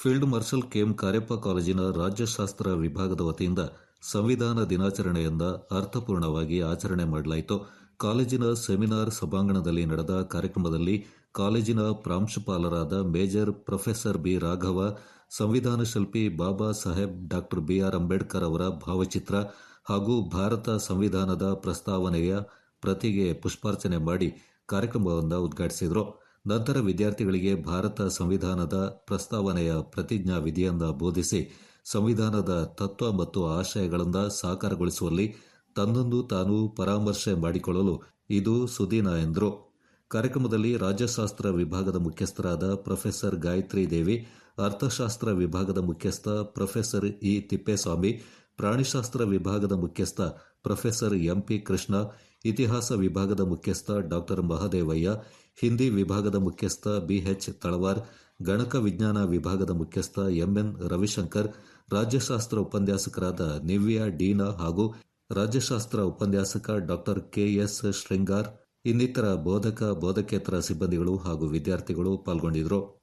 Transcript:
Field marshal KM Cariappa ಕಾಲೇಜಿನ ರಾಜ್ಯಶಾಸ್ತ್ರ ವಿಭಾಗದ ವತಿಯಿಂದ ಸಂವಿಧಾನ ದಿನಾಚರಣೆಯಿಂದ ಅರ್ಥಪೂರ್ಣವಾಗಿ ಆಚರಣೆ ಮಾಡಲಾಯಿತು. ಕಾಲೇಜಿನ ಸೆಮಿನಾರ್ ಸಭಾಂಗಣದಲ್ಲಿ ನಡೆದ ಕಾರ್ಯಕ್ರಮದಲ್ಲಿ ಕಾಲೇಜಿನ ಪ್ರಾಂಶುಪಾಲರಾದ ಮೇಜರ್ ಪ್ರೊಫೆಸರ್ ಬಿ ರಾಘವ, ಸಂವಿಧಾನ ಶಿಲ್ಪಿ ಬಾಬಾ ಸಾಹೇಬ್, ಡಾಕ್ಟರ್ ಬಿಆರ್ ಅಂಬೇಡ್ಕರ್ ಅವರ ಭಾವಚಿತ್ರ ಹಾಗೂ ಭಾರತ ಸಂವಿಧಾನದ ಪ್ರಸ್ತಾವನೆಯ ಪ್ರತಿಗೆ ಪುಷ್ಪಾರ್ಚನೆ ಮಾಡಿ ಕಾರ್ಯಕ್ರಮವನ್ನು ಉದ್ಘಾಟಿಸಿದರು. ನಂತರ ವಿದ್ಯಾರ್ಥಿಗಳಿಗೆ ಭಾರತ ಸಂವಿಧಾನದ ಪ್ರಸ್ತಾವನೆಯ ಪ್ರತಿಜ್ಞಾ ವಿಧಿಯನ್ನ ಬೋಧಿಸಿ ಸಂವಿಧಾನದ ತತ್ವ ಮತ್ತು ಆಶಯಗಳನ್ನು ಸಾಕಾರಗೊಳಿಸುವಲ್ಲಿ ತನ್ನೊಂದು ತಾನು ಪರಾಮರ್ಶೆ ಮಾಡಿಕೊಳ್ಳಲು ಇದು ಸುದೀನ ಎಂದರು. ಕಾರ್ಯಕ್ರಮದಲ್ಲಿ ರಾಜ್ಯಶಾಸ್ತ್ರ ವಿಭಾಗದ ಮುಖ್ಯಸ್ಥರಾದ ಪ್ರೊಫೆಸರ್ ಗಾಯತ್ರಿ ದೇವಿ, ಅರ್ಥಶಾಸ್ತ್ರ ವಿಭಾಗದ ಮುಖ್ಯಸ್ಥ ಪ್ರೊಫೆಸರ್ ಇ ತಿಪ್ಪೇಸ್ವಾಮಿ ಪ್ರಾಣಿಶಾಸ್ತ್ರ ವಿಭಾಗದ ಮುಖ್ಯಸ್ಥ ಪ್ರೊಫೆಸರ್ ಎಂಪಿ ಕೃಷ್ಣ ಇತಿಹಾಸ ವಿಭಾಗದ ಮುಖ್ಯಸ್ಥ ಡಾಕ್ಟರ್ ಮಹದೇವಯ್ಯ, ಹಿಂದಿ ವಿಭಾಗದ ಮುಖ್ಯಸ್ಥ ಬಿಎಚ್ ತಳವಾರ್, ಗಣಕ ವಿಜ್ಞಾನ ವಿಭಾಗದ ಮುಖ್ಯಸ್ಥ ಎಂಎನ್ ರವಿಶಂಕರ್, ರಾಜ್ಯಶಾಸ್ತ್ರ ಉಪನ್ಯಾಸಕರಾದ ನಿವ್ಯಾ, ಡೀನಾ ಹಾಗೂ ರಾಜ್ಯಶಾಸ್ತ್ರ ಉಪನ್ಯಾಸಕ ಡಾಕ್ಟರ್ ಕೆಎಸ್ ಶೃಂಗಾರ್, ಇನ್ನಿತರ ಬೋಧಕ, ಬೋಧಕೇತರ ಸಿಬ್ಬಂದಿಗಳು ಹಾಗೂ ವಿದ್ಯಾರ್ಥಿಗಳು ಪಾಲ್ಗೊಂಡಿದ್ದರು.